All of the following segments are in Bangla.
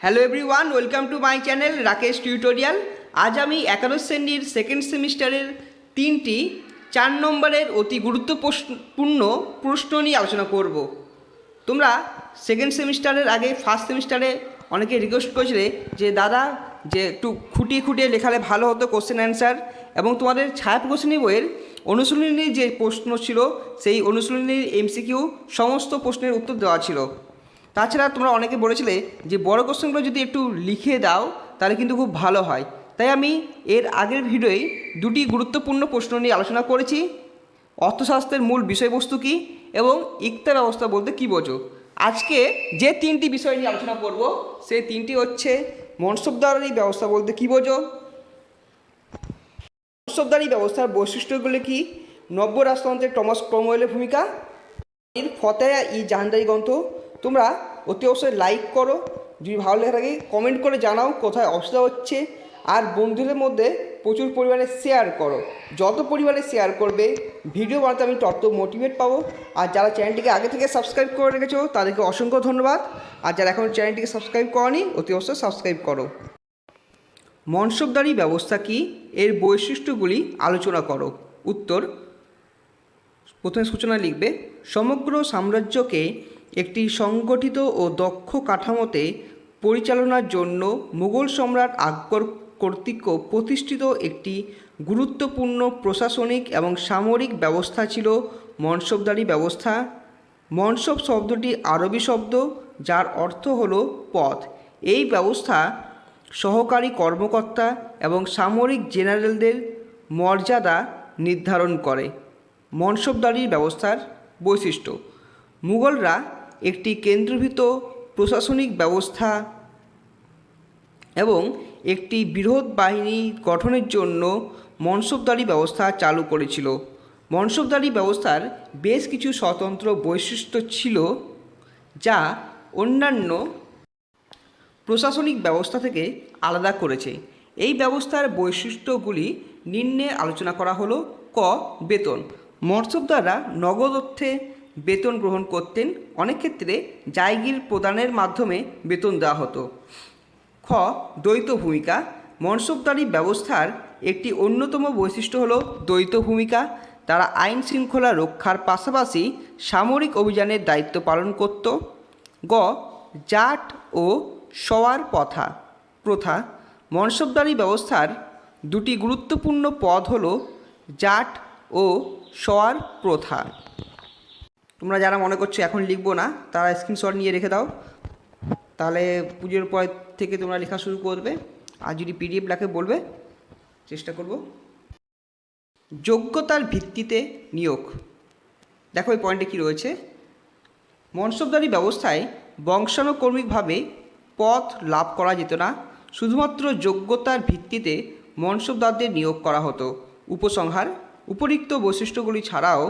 Hello everyone welcome to my channel Rakesh tutorial আজ আমি একাদশ শ্রেণির সেকেন্ড সেমিস্টারের তিনটি চার নম্বরের অতি গুরুত্বপূর্ণ প্রশ্ন নিয়ে আলোচনা করব। তোমরা সেকেন্ড সেমিস্টারের আগে ফার্স্ট সেমিস্টারে অনেকে রিকোয়েস্ট করেছিলে যে, দাদা, যে একটু খুঁটিয়ে খুঁটিয়ে লেখালে ভালো হতো কোশ্চেন অ্যান্সার এবং তোমাদের ছায়া প্রকাশনী বইয়ের অনুশীলনীর যে প্রশ্ন ছিল, সেই অনুশীলনীর এমসিকিউ সমস্ত প্রশ্নের উত্তর দেওয়া ছিল। তাছাড়া তোমরা অনেকে বলেছিলে যে বড় কোশ্চেনগুলো যদি একটু লিখে দাও, তাহলে কিন্তু খুব ভালো হয়। তাই আমি এর আগের ভিডিওয় দুটি গুরুত্বপূর্ণ প্রশ্ন নিয়ে আলোচনা করেছি। অর্থশাস্ত্রের মূল বিষয়বস্তু কী এবং ইকতা ব্যবস্থা বলতে কী বোঝো? আজকে যে তিনটি বিষয় নিয়ে আলোচনা করব, সেই তিনটি হচ্ছে মনসবদারি ব্যবস্থা বলতে কী বোঝো? মনসবদারি ব্যবস্থার বৈশিষ্ট্যগুলি কি? নব্য রাজতন্ত্রের টমাস ক্রমওয়েলের ভূমিকা? ফতেয়া ই জাহানদারি গ্রন্থ তোমরা অতি অবশ্যই লাইক করো। যদি ভালো লেগে থাকে কমেন্ট করে জানাও কোথায় অসুবিধা হচ্ছে। আর বন্ধুদের মধ্যে প্রচুর পরিমাণে শেয়ার করো। যত পরিমাণে শেয়ার করবে ভিডিও বানাতে আমি তত মোটিভেট পাবো। আর যারা চ্যানেলটিকে আগে থেকে সাবস্ক্রাইব করে রেখেছো, তাদেরকে অসংখ্য ধন্যবাদ। আর যারা এখন চ্যানেলটিকে সাবস্ক্রাইব করনি, অতি অবশ্যই সাবস্ক্রাইব করো। মনসবদারি ব্যবস্থা কি? এর বৈশিষ্ট্যগুলি আলোচনা করো। উত্তর, প্রথমে সূচনা লিখবে, সমগ্র সাম্রাজ্যকে একটি সংগঠিত ও দক্ষ কাঠামোতে পরিচালনার জন্য মুঘল সম্রাট আকবর কর্তৃক প্রতিষ্ঠিত একটি গুরুত্বপূর্ণ প্রশাসনিক এবং সামরিক ব্যবস্থা ছিল মনসবদারি ব্যবস্থা। মনসব শব্দটি আরবি শব্দ, যার অর্থ হল পথ। এই ব্যবস্থা সহকারী কর্মকর্তা এবং সামরিক জেনারেলদের মর্যাদা নির্ধারণ করে। মনসবদারির ব্যবস্থার বৈশিষ্ট্য। মুঘলরা একটি কেন্দ্রীভূত প্রশাসনিক ব্যবস্থা এবং একটি বৃহৎ বাহিনী গঠনের জন্য মনসবদারি ব্যবস্থা চালু করেছিল। মনসবদারি ব্যবস্থার বেশ কিছু স্বতন্ত্র বৈশিষ্ট্য ছিল, যা অন্যান্য প্রশাসনিক ব্যবস্থা থেকে আলাদা করেছে। এই ব্যবস্থার বৈশিষ্ট্যগুলি নিম্নে আলোচনা করা হলো। ক. বেতন। মৎস্যদ্বারা নগদ অর্থে বেতন গ্রহণ করতেন। অনেক ক্ষেত্রে জায়গির প্রদানের মাধ্যমে বেতন দেওয়া হতো। খ, দ্বৈত ভূমিকা। মনসবদারি ব্যবস্থার একটি অন্যতম বৈশিষ্ট্য হল দ্বৈত ভূমিকা। তারা আইন শৃঙ্খলা রক্ষার পাশাপাশি সামরিক অভিযানের দায়িত্ব পালন করত। গ, জাট ও সওয়ার প্রথা। প্রথা মনসবদারি ব্যবস্থার দুটি গুরুত্বপূর্ণ পদ হল জাট ও সওয়ার প্রথা। তোমরা যারা মনে করছ এখন লিখব না, তারা স্ক্রিনশট নিয়ে রেখে দাও। তাহলে পুজোর পর থেকে তোমরা লেখা শুরু করবে। আর যদি পিডিএফ লেখে বলবে, চেষ্টা করব। যোগ্যতার ভিত্তিতে নিয়োগ। দেখো এই পয়েন্টে কী রয়েছে। মনসবদারি ব্যবস্থায় বংশানুক্রমিকভাবে পথ লাভ করা যেত না। শুধুমাত্র যোগ্যতার ভিত্তিতে মনসবদারদের নিয়োগ করা হতো। উপসংহার, উপরিক্ত বৈশিষ্ট্যগুলি ছাড়াও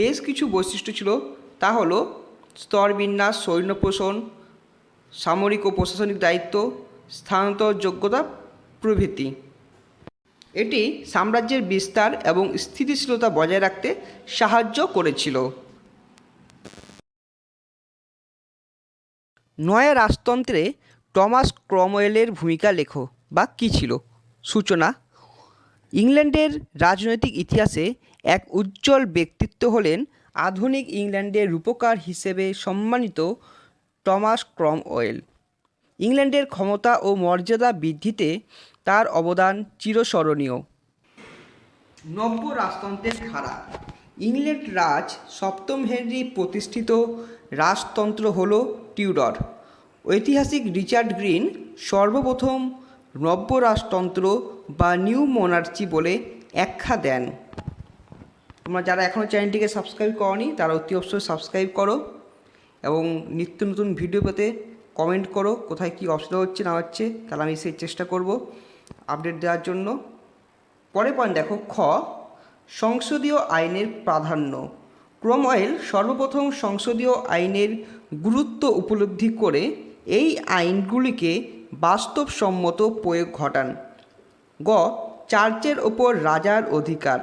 বেশ কিছু বৈশিষ্ট্য ছিল। তা হলো স্তরবিন্যাস সৈন্য পোষণ সামরিক ও প্রশাসনিক দায়িত্ব, স্থানান্তর যোগ্যতা প্রভৃতি। এটি সাম্রাজ্যের বিস্তার এবং স্থিতিশীলতা বজায় রাখতে সাহায্য করেছিল। নয়া রাজতন্ত্রে টমাস ক্রমওয়েলের ভূমিকা লেখো বা কী ছিল? সূচনা ইংল্যান্ডের রাজনৈতিক ইতিহাসে এক উজ্জ্বল ব্যক্তিত্ব হলেন আধুনিক ইংল্যান্ডের রূপকার হিসেবে সম্মানিত টমাস ক্রম ক্রমওয়েল। ইংল্যান্ডের ক্ষমতা ও মর্যাদা বৃদ্ধিতে তার অবদান চিরস্মরণীয়। নব্য রাজতন্ত্রের ধারা। ইংল্যান্ড রাজ সপ্তম হেনরি প্রতিষ্ঠিত রাজতন্ত্র হল টিউডর। ঐতিহাসিক রিচার্ড গ্রিন সর্বপ্রথম নব্য রাজতন্ত্র বা নিউ মোনার্চি বলে ব্যাখ্যা দেন। তোমরা যারা এখনও চ্যানেলটিকে সাবস্ক্রাইব করনি, তারা অতি অবশ্যই সাবস্ক্রাইব করো এবং নিত্য নতুন ভিডিও পেতে কমেন্ট করো, কোথায় কী অসুবিধা হচ্ছে, না হচ্ছে, তাহলে আমি সেই চেষ্টা করব আপডেট দেওয়ার জন্য। পরে পয়েন্ট দেখো, খ, সংসদীয় আইনের প্রাধান্য। ক্রমওয়েল সর্বপ্রথম সংসদীয় আইনের গুরুত্ব উপলব্ধি করে এই আইনগুলিকে বাস্তবসম্মত প্রয়োগ ঘটান। গ. চার্চের ওপর রাজার অধিকার।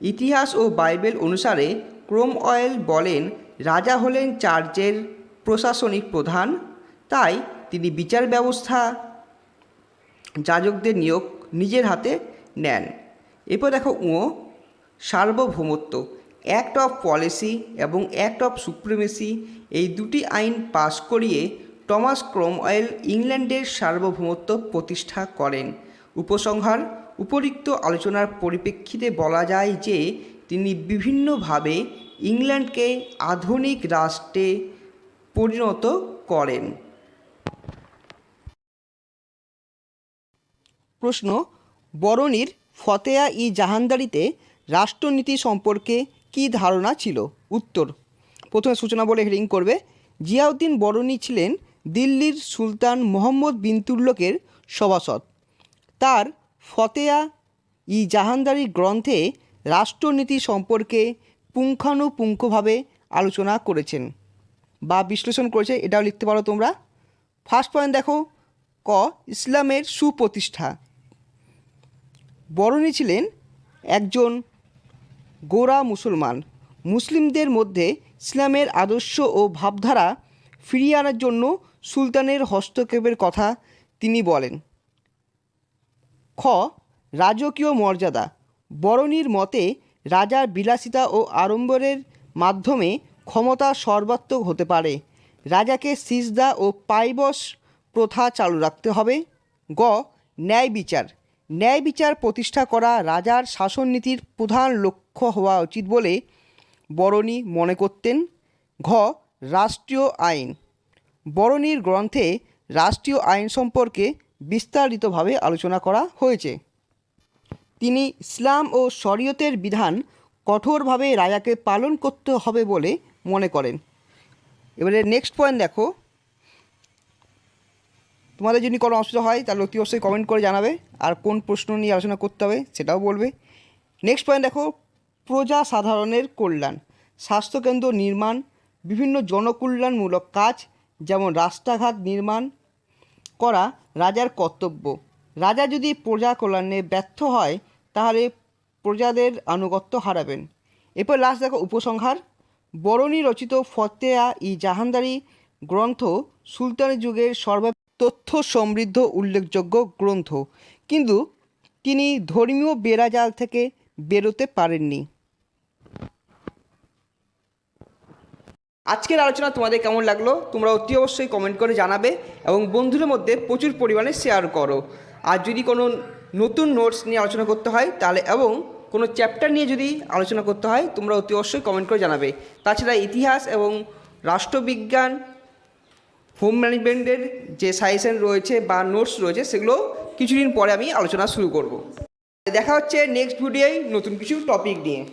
ইতিহাস ও বাইবেল অনুসারে ক্রোমওয়েল বলেন, রাজা হলেন চার্চের প্রশাসনিক প্রধান, তাই তিনি বিচার ব্যবস্থা যাজকদের নিয়োগ নিজের হাতে নেন। এরপর দেখো ও সার্বভৌমত্ব। অ্যাক্ট অফ পলিসি এবং অ্যাক্ট অফ সুপ্রিমেসি এই দুটি আইন পাশ করিয়ে টমাস ক্রমওয়েল ইংল্যান্ডের সার্বভৌমত্ব প্রতিষ্ঠা করেন। উপসংহার, উপরিক্ত আলোচনার পরিপ্রেক্ষিতে বলা যায় যে, তিনি বিভিন্নভাবে ইংল্যান্ডকে আধুনিক রাষ্ট্রে পরিণত করেন। প্রশ্ন, বরণীর ফতেয়া ই জাহানদারিতে রাষ্ট্রনীতি সম্পর্কে কী ধারণা ছিল? উত্তর, প্রথমে সূচনা বলে হেডিং করবে, জিয়াউদ্দিন বরণী ছিলেন দিল্লির সুলতান মোহাম্মদ বিন তুগলকের সভাসদ। তার ফতেয়া ই জাহানদারি গ্রন্থে রাষ্ট্রনীতি সম্পর্কে পুঙ্খানুপুঙ্খভাবে আলোচনা করেছেন বা বিশ্লেষণ করেছে, এটাও লিখতে পারো তোমরা। ফার্স্ট পয়েন্ট দেখো, ক, ইসলামের সুপ্রতিষ্ঠা। বরণী ছিলেন একজন গোরা মুসলমান। মুসলিমদের মধ্যে ইসলামের আদর্শ ও ভাবধারা ফিরিয়ে আনার জন্য সুলতানের হস্তক্ষেপের কথা তিনি বলেন। খ, রাজকীয় মর্যাদা। বরণীর মতে রাজার বিলাসিতা ও আড়ম্বরের মাধ্যমে ক্ষমতা সর্বাত্মক হতে পারে। রাজাকে সিজদা ও পাইবস প্রথা চালু রাখতে হবে। গ, ন্যায় বিচার। ন্যায় বিচার প্রতিষ্ঠা করা রাজার শাসননীতির প্রধান লক্ষ্য হওয়া উচিত বলে বরণী মনে করতেন। ঘ, রাষ্ট্রীয় আইন। বরণীর গ্রন্থে রাষ্ট্রীয় আইন সম্পর্কে বিস্তারিতভাবে আলোচনা করা হয়েছে। তিনি ইসলাম ও শরীয়তের বিধান কঠোরভাবে রাজাকে পালন করতে হবে বলে মনে করেন। এবারে নেক্সট পয়েন্ট দেখো। তোমাদের যদি কোনো অসুবিধা হয়, তাহলে অতি অবশ্যই কমেন্ট করে জানাবে, আর কোন প্রশ্ন নিয়ে আলোচনা করতে হবে সেটাও বলবে। নেক্সট পয়েন্ট দেখো প্রজা সাধারণের কল্যাণ। স্বাস্থ্যকেন্দ্র নির্মাণ, বিভিন্ন জনকল্যাণমূলক কাজ যেমন রাস্তাঘাট নির্মাণ করা রাজার কর্তব্য। রাজা যদি প্রজা কল্যাণে ব্যর্থ হয়, তাহলে প্রজাদের আনুগত্য হারাবেন। এরপর লাস্ট দেখো, উপসংহার। বরণী রচিত ফতেয়া ই জাহানদারি গ্রন্থ সুলতানি যুগের সর্ব তথ্য সমৃদ্ধ উল্লেখযোগ্য গ্রন্থ। কিন্তু তিনি ধর্মীয় বেড়াজাল থেকে বেরোতে পারেননি। আজকের আলোচনা তোমাদের কেমন লাগল? তোমরা অতি অবশ্যই কমেন্ট করে জানাবে এবং বন্ধুদের মধ্যে প্রচুর পরিমাণে শেয়ার করো। আর যদি কোনো নতুন নোটস নিয়ে আলোচনা করতে হয়, তাহলে এবং কোনো চ্যাপ্টার নিয়ে যদি আলোচনা করতে হয়, তোমরা অতি অবশ্যই কমেন্ট করে জানাবে। তাছাড়া ইতিহাস এবং রাষ্ট্রবিজ্ঞান হোম ম্যানেজমেন্টের যে সাজেশন রয়েছে বা নোটস রয়েছে, সেগুলো কিছুদিন পরে আমি আলোচনা শুরু করব। দেখা হচ্ছে নেক্সট ভিডিওয় নতুন কিছু টপিক নিয়ে।